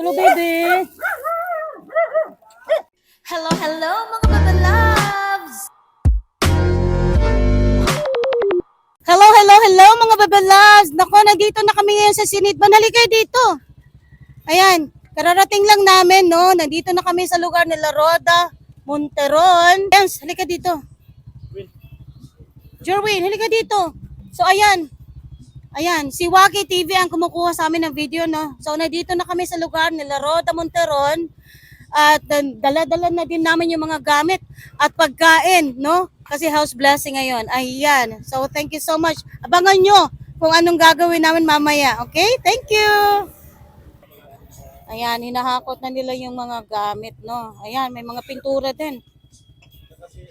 Hello, baby. Hello, hello mga baba loves! Hello, hello, hello mga babalas. Nako, nandito na kami ngayon sa Sinitban. Halika dito. Ayan, kararating lang namin, no? Nandito na kami sa lugar nila Roda, Monteron. Ayan, halika dito. Jerwin, halika dito. So, ayan. Ayan, si Waki TV ang kumukuha sa amin ng video, no? So, nandito na kami sa lugar nila Roda, Monteron. At uh, dala-dala na din namin yung mga gamit at pagkain, no? Kasi house blessing ngayon. Ayan. So, thank you so much. Abangan nyo kung anong gagawin namin mamaya. Okay? Thank you! Ayan, hinahakot na nila yung mga gamit, no? Ayan, may mga pintura din.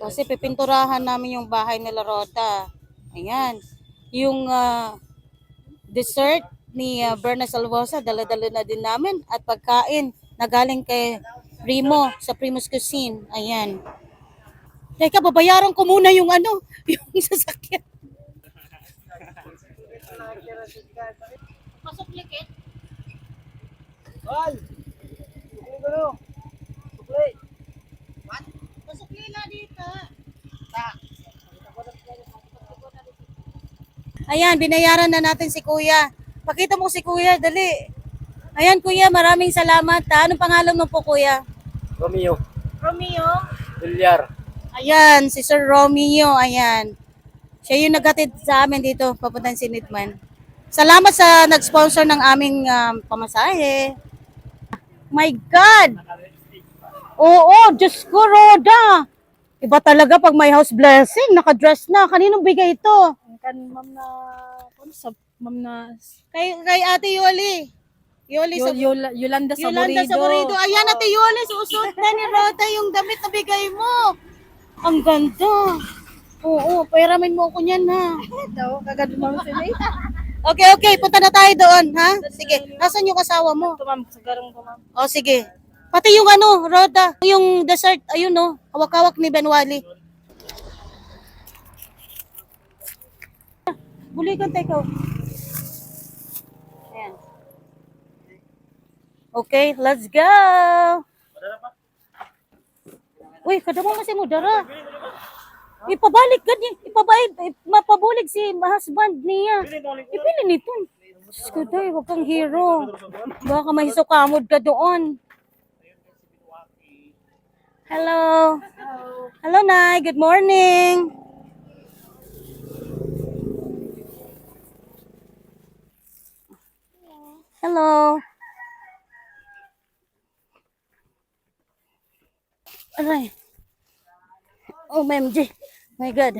Kasi pipinturahan namin yung bahay nila Rota. Ayan. Yung ah, dessert ni uh, Berna Salvosa, dala-dala na din namin. At pagkain na galing kay Primo sa Primus Cuisine. Ayan. Teka, babayaran ko muna yung ano, yung sasakyan. Pasok likit. Val! Ano gano? Sukli! Pasok nila dito. Ayan, binayaran na natin si Kuya. Pakita mo si Kuya, dali. Ayan, Kuya, maraming salamat. ha. Anong pangalan mo po, Kuya? Romeo. Romeo. Bilyar. Ayan, si Sir Romeo, ayan. Siya yung naghatid sa amin dito, papuntang Sinitman. Salamat sa nag-sponsor ng aming um, pamasahe. My God! Oo, Diyos ko, Roda! Iba talaga pag may house blessing, nakadress na. Kaninong bigay ito? kan ma'am na ano sa ma'am na Kay, kay Ate Yoli. Yoli sa Yol, Yol, Yolanda Yolanda Saborido. Saborido. Ayan, Ate Yoli, susuot na ni Roda yung damit na bigay mo. Ang ganda. Oo, pairamin mo ako niyan, ha? Daw kagad ma'am sila. Okay, okay. Punta na tayo doon, ha? Sige. Nasaan yung asawa mo? Ito ma'am sa garong ko ma'am. O, sige. Pati yung ano, Roda, yung dessert, ayun, no? Hawak-hawak ni Benwali. Bulikan tayo. Ayan. Okay, let's go! Uy, kada mo masay mo. Ipabalik ka niya. Ipabayad. ip- Mapabulig si husband niya. Ipili nito. Diyos ko tayo, huwag kang hero. Baka may sukamod ka doon. Hello. Hello, Nay. Good morning. Hello. Aray. Oh, MJ. My God.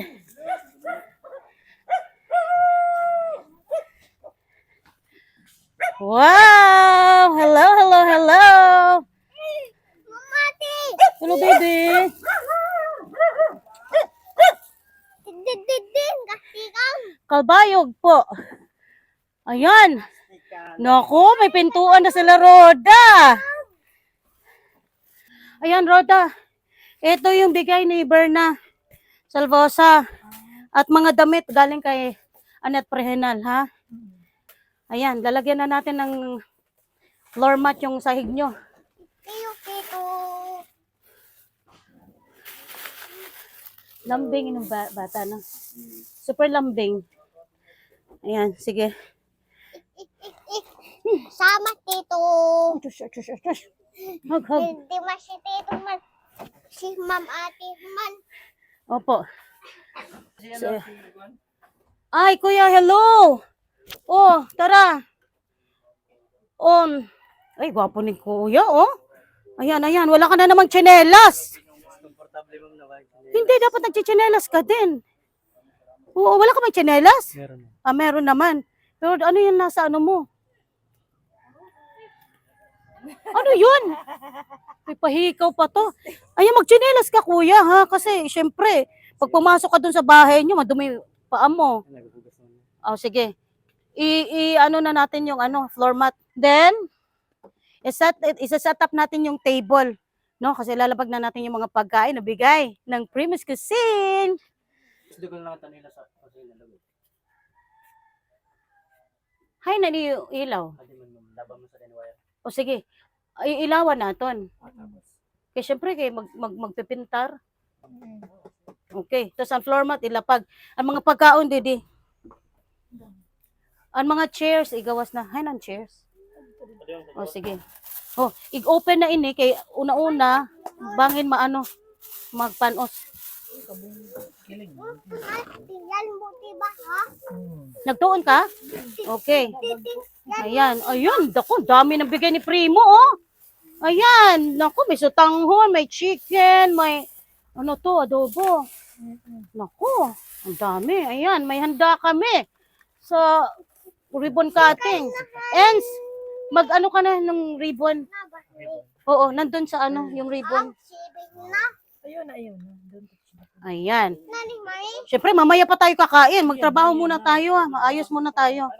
Wow! Hello, hello, hello! Hello, baby! Kalbayog po. Ayan. Naku, may pintuan na sila Roda. Ayan, Roda. Ito yung bigay ni Berna Salvosa. At mga damit galing kay Anet Prehenal, ha? Ayan, lalagyan na natin ng floor mat yung sahig nyo. Lambing ng ba- bata na. Super lambing. Ayan, sige. Sama tito! Tush, tush, tush, tush. Hug, hug. Hindi man si tito man. Si ma'am ate man. Opo. So, ay, kuya, hello! Oh, tara. On. Ay, gwapo ni kuya, oh. Ayan, ayan. Wala ka na namang tsinelas. Komportable ma'am na ba? Hindi, dapat nagchichinelas ka din. Oo, wala ka bang tsinelas? Meron. Ah, meron naman. Pero ano yan nasa ano mo? Ano yun? May pahikaw pa to. Ay, magchinelas ka kuya ha. Kasi syempre, pag pumasok ka dun sa bahay nyo, madumi paa mo. Oh, sige. I, i ano na natin yung ano, floor mat. Then, isa isa-set up natin yung table. No, kasi lalabag na natin yung mga pagkain na bigay ng Primus Cuisine. Gusto ko lang tanila sa kasi nalagay. Hay, nani ilaw. Kasi man ma'am, laban mo sa wire. O sige, ay ilawan naton. Kaya syempre kay mag, mag magpipintar. Okay, tapos ang floor mat ilapag. Ang mga pagkaon didi. Ang mga chairs igawas na. Hay ng chairs. O sige. Oh, i-open na ini kay una-una bangin maano magpanos. Nagtuon ka? Okay. Ayan, ayun, dako, dami ng bigay ni Primo, oh. Ayan, naku, may sutanghon, may chicken, may, ano to, adobo. Naku, ang dami. Ayan, may handa kami sa ribbon cutting. Ens, mag-ano ka na ng ribbon? Oo, nandun sa ano, yung ribbon. Sibig na. Ayun, ayun. Doon. Ayan. Siyempre, mamaya pa tayo kakain. Magtrabaho muna tayo, ah. Maayos muna tayo.